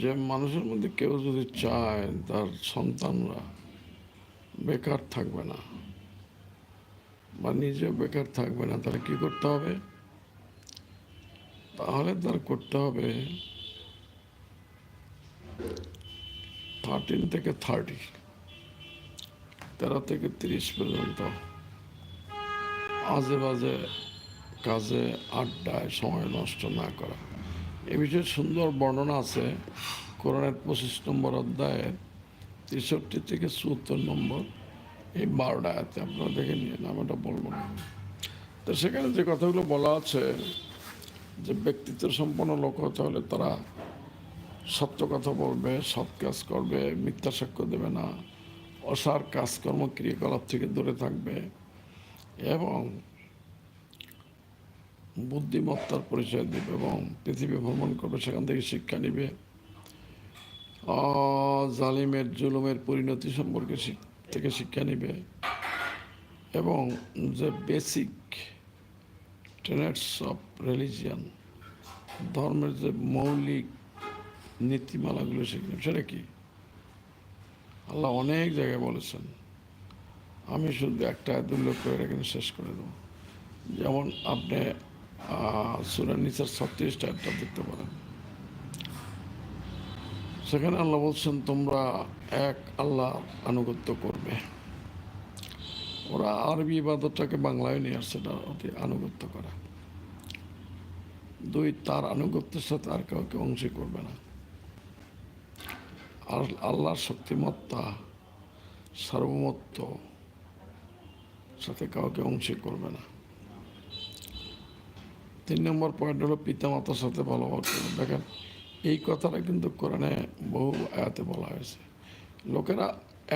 যে মানুষের মধ্যে কেউ যদি চায় তার সন্তানরা বেকার থাকবে না বা নিজেও বেকার থাকবে না, তাহলে কি করতে হবে? তাহলে তার করতে হবে থার্টিন থেকে থার্টি তেরো থেকে তিরিশ পর্যন্ত আজে বাজে কাজে আড্ডায় সময় নষ্ট না করা। এ বিষয়ে সুন্দর বর্ণনা আছে। কোরআনের পঁচিশ নম্বর অধ্যায়ের তেষট্টি থেকে চুয়াত্তর নম্বর, এই বারোটা আয়াতে আপনারা দেখে নিয়ে আমি এটা বলব না। তো সেখানে যে কথাগুলো বলা আছে যে ব্যক্তিত্ব সম্পন্ন লোক হতে হলে তারা সত্য কথা বলবে, সৎ কাজ করবে, মিথ্যা সাক্ষ্য দেবে না, অসার কাজকর্ম ক্রিয়াকলাপ থেকে দূরে থাকবে এবং বুদ্ধিমত্তার পরিচয় দেবে এবং পৃথিবী ভ্রমণ করবে, সেখান থেকে শিক্ষা নিবে। জালিমের, জুলুমের পরিণতি সম্পর্কে থেকে শিক্ষা নিবে এবং যে বেসিক টেনেটস অফ রিলিজিয়ান ধর্মের যে মৌলিক নীতিমালাগুলো শিখলাম সেটা কি? আল্লাহ অনেক জায়গায় বলেছেন। আমি শুধু একটা দুর্লভ করে এখানে শেষ করে দেবো। যেমন আপনি সুরান নিচার ছত্রিশটা একটা দেখতে পারেন। সেখানে আল্লাহ বলছেন, তোমরা এক আল্লাহ আনুগত্য করবে। ওরা আরবি ইবাদতটাকে বাংলায় নিয়ে আসছে, এটা অতি আনুগত্য করা। দুই, তার আনুগত্যের সাথে আর কাউকে অংশী করবে না। আর আল্লাহর শক্তিমত্তা সার্বমত্ব সাথে কাউকে অংশী করবে না। তিন নম্বর পয়েন্ট হলো পিতামাতার সাথে ভালো ব্যবহার করবে দেখেন, এই কথাটা কিন্তু কোরআনে বহু আয়াতে বলা হয়েছে। লোকেরা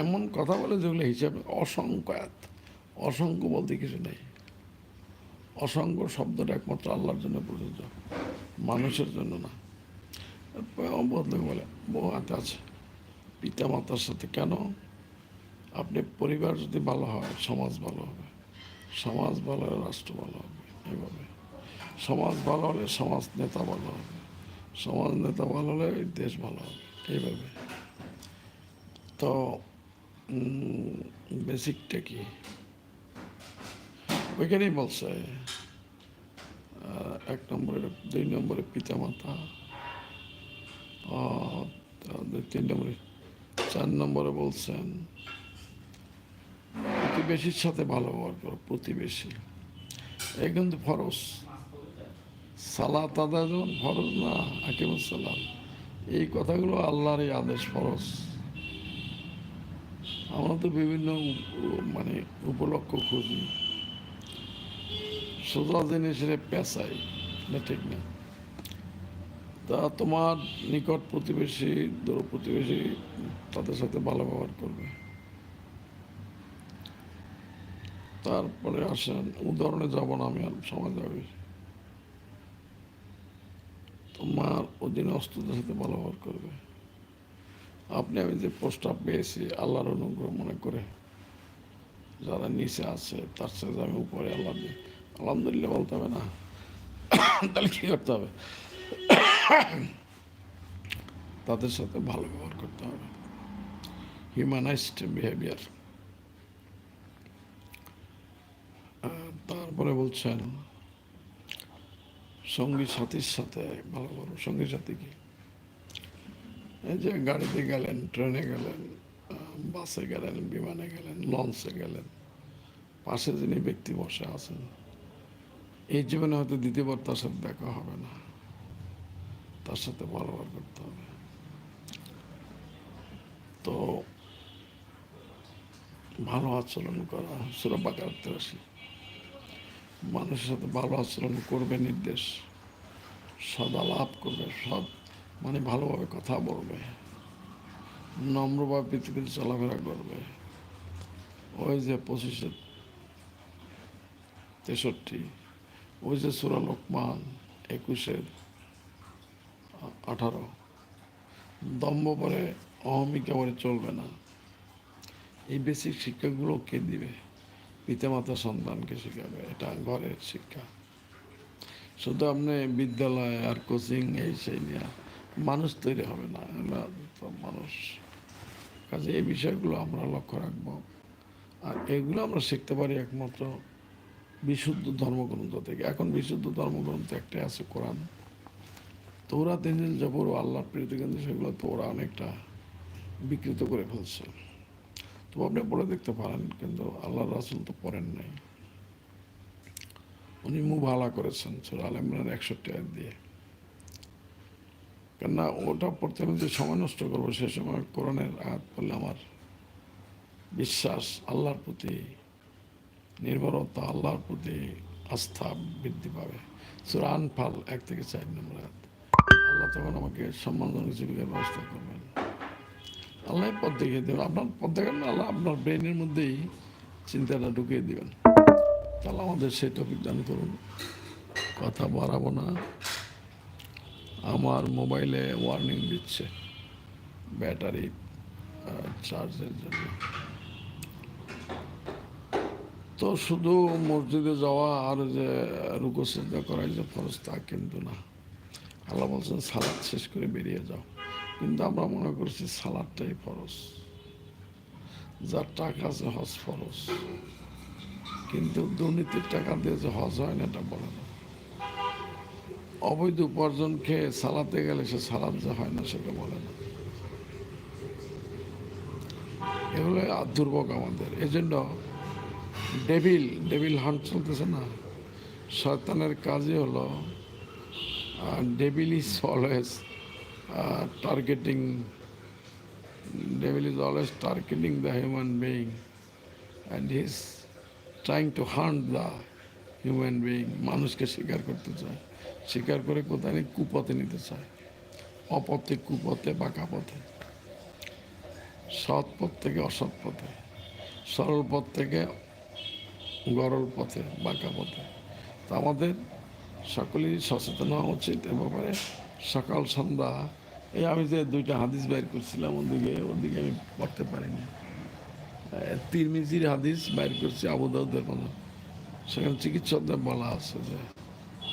এমন কথা বলে যেগুলো হিসাবে অসংখ্য আয়াত। অসংখ্য বলতে কিছু নেই। অসংখ্য শব্দটা একমাত্র আল্লাহর জন্য প্রযোজ্য, মানুষের জন্য না। বদলে বলে, বহু হাতে আছে পিতা মাতার সাথে কেন? আপনি পরিবার যদি ভালো হয়, সমাজ ভালো হবে, সমাজ ভালো হলে রাষ্ট্র ভালো হবে এইভাবে সমাজ ভালো হলে সমাজ নেতা ভালো হবে। সমাজ নেতা ভালো হলে দেশ ভালো হবে, এইভাবে। তো বেসিকটা কি? ওইখানেই বলছে এক নম্বরে দুই নম্বরে পিতামাতা তিন নম্বরে চার নম্বরে বলছেন প্রতিবেশীর সাথে ভালো ব্যবহার করো, প্রতিবেশী। এই কিন্তু ফরজ। সালাত আদা যেমন ফরজ না আকিমুসালাম এই কথাগুলো আল্লাহর এই আদেশ ফরজ। আমরা তো বিভিন্ন মানে উপলক্ষ খুঁজি। সোজা জিনিসের পেঁচাই না ঠিক না? তা তোমার নিকট প্রতিবেশী, দূর প্রতিবেশী তাদের সাথে ভালো ব্যবহার করবে। তারপরে আসেন, উদাহরণে যাব না আমি আর সময় যাবে। তোমার অধীনস্থদের সাথে ভালো ব্যবহার করবে। আপনি, আমি যে প্রস্তাব পেয়েছি, আল্লাহর অনুগ্রহ মনে করে যারা নিচে আছে, তার সাথে আমি উপরে আল্লাহ আলহামদুলিল্লাহ বলতে হবে না। তাহলে কী করতে হবে? তাদের সাথে ভালো ব্যবহার করতে হবে। হিউম্যানাইজড বিহেভিয়ার তারপরে বলছেন সঙ্গী সাথীর সাথে, ভালো করো সঙ্গী সাথী কি? এই যে গাড়িতে গেলেন, ট্রেনে গেলেন বাসে গেলেন, বিমানে গেলেন, লঞ্চে গেলেন, পাশে যিনি ব্যক্তি বসে আছেন, এই জীবনে হয়তো দ্বিতীয়বার তার সাথে দেখা হবে না। তার সাথে ভালো ব্যবহার করতে হবে। তো ভালো আচরণ করা সুরবাকার আসি মানুষের সাথে ভালো আচরণ করবে নির্দেশ। সদা লাভ করবে সব মানে ভালোভাবে কথা বলবে। নম্রভাবে পৃথিবীতে চলাফেরা করবে। ওই যে পঁচিশে তেষট্টি, ওই যে সুরা লোকমান একুশের আঠারো। দম্ভ পরে অহমিকা বলে চলবে না। এই বেসিক শিক্ষাগুলো কে দিবে? পিতামাতা সন্তানকে শেখাবে, এটা ঘরের শিক্ষা। শুধু আপনি বিদ্যালয় আর কোচিং এই সেই নিয়ে মানুষ তৈরি হবে না এগুলা তো মানুষ। কাজে এই বিষয়গুলো আমরা লক্ষ্য রাখব। আর এগুলো আমরা শিখতে পারি একমাত্র বিশুদ্ধ ধর্মগ্রন্থ থেকে। এখন বিশুদ্ধ ধর্মগ্রন্থ একটাই আছে কোরআন। তোরা তিনদিন জবর ও আল্লাহর প্রীতি কিন্তু সেগুলো তোরা অনেকটা বিকৃত করে ফেলছে। তো আপনি পড়ে দেখতে পারেন, কিন্তু আল্লাহ রাসুল তো পড়েন নাই। উনি মুভালা করেছেন সুরা আল ইমরান একষট্টি আয়াত দিয়ে। কেননা ওটা পড়তে আমি যে সময় নষ্ট করব সে সময় কোরআনের আয়াত পড়লে আমার বিশ্বাস আল্লাহর প্রতি নির্ভরতা, আল্লাহর প্রতি আস্থা বৃদ্ধি পাবে। সুরা আনফাল এক থেকে চার নম্বর আয়াত। আল্লাহ তখন আমাকে সম্মানজনক জীবিকার ব্যবস্থা করবেন। আল্লাহ পথ দেখিয়ে দেবেন। আপনার পথ দেখান আল্লাহ আপনার ব্রেনের মধ্যেই চিন্তাটা ঢুকিয়ে দিবেন। তাহলে আমাদের সেই টপিক দান করুন। কথা বাড়াবো না। আমার মোবাইলে ওয়ার্নিং দিচ্ছে ব্যাটারি চার্জের জন্য। তো শুধু মসজিদে যাওয়া আর যে রুকো সিদ্ধা করাই যে ফরজ তা কিন্তু না। আল্লাহ বলছেন, সালাদ শেষ করে বেরিয়ে যাও। কিন্তু আমরা মনে করছি সালাদটাই ফরজ। যার টাকা আছে হজ ফরজ। কিন্তু দুর্নীতির টাকা দিয়ে যে হজ হয় না, এটা বলে না। অবৈধ উপার্জন খেয়ে সালাতে গেলে সে সালাদ যে হয় না, সেটা বলে না। এগুলো দুর্ভোগ আমাদের। এজন্য ডেভিল ডেভিল হান্ট চলতেছে না। শয়তানের কাজই হলো devil is always targeting, devil is always targeting the human being. And his trying to hunt the human being মানুষকে স্বীকার করতে চায়। স্বীকার করে কোথায়? কুপথে নিতে চায়। অপথে, কুপথে বাঁকা পথে সৎ পথ থেকে অসৎ পথে। সরল পথ থেকে গরল পথে বাঁকা পথে তা আমাদের সকলেই সচেতন হওয়া উচিত এ ব্যাপারে। সকাল, সন্ধ্যা, এই আমি যে দুইটা হাদিস বাইর করছিলাম, ওদিকে ওদিকে আমি পড়তে পারিনি। তিরমিজির হাদিস বাইর করছি, আবুদাউদের কোনো সেখানে চিকিৎসকদের বলা আছে যে,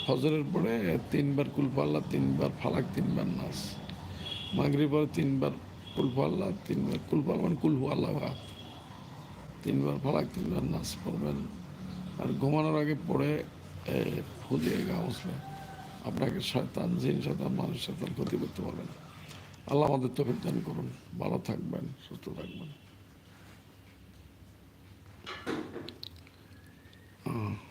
ফজরের পরে তিনবার কুলপাল্লা তিনবার ফালাক, তিনবার নাচ মাগরির পরে তিনবার কুলপাল্লা তিনবার কুলপাল্লা মানে কুলহু আল্লাহ তিনবার ফালাক, তিনবার নাচ পড়বেন। আর ঘুমানোর আগে পড়ে ফুলিয়ে গা মুছলে আপনাকে শয়তান, জিন, শয়তান, মানুষ, শয়তান ক্ষতি করতে পারবেন আল্লাহ আমাদের তো দান করুন। ভালো থাকবেন, সুস্থ থাকবেন। 어.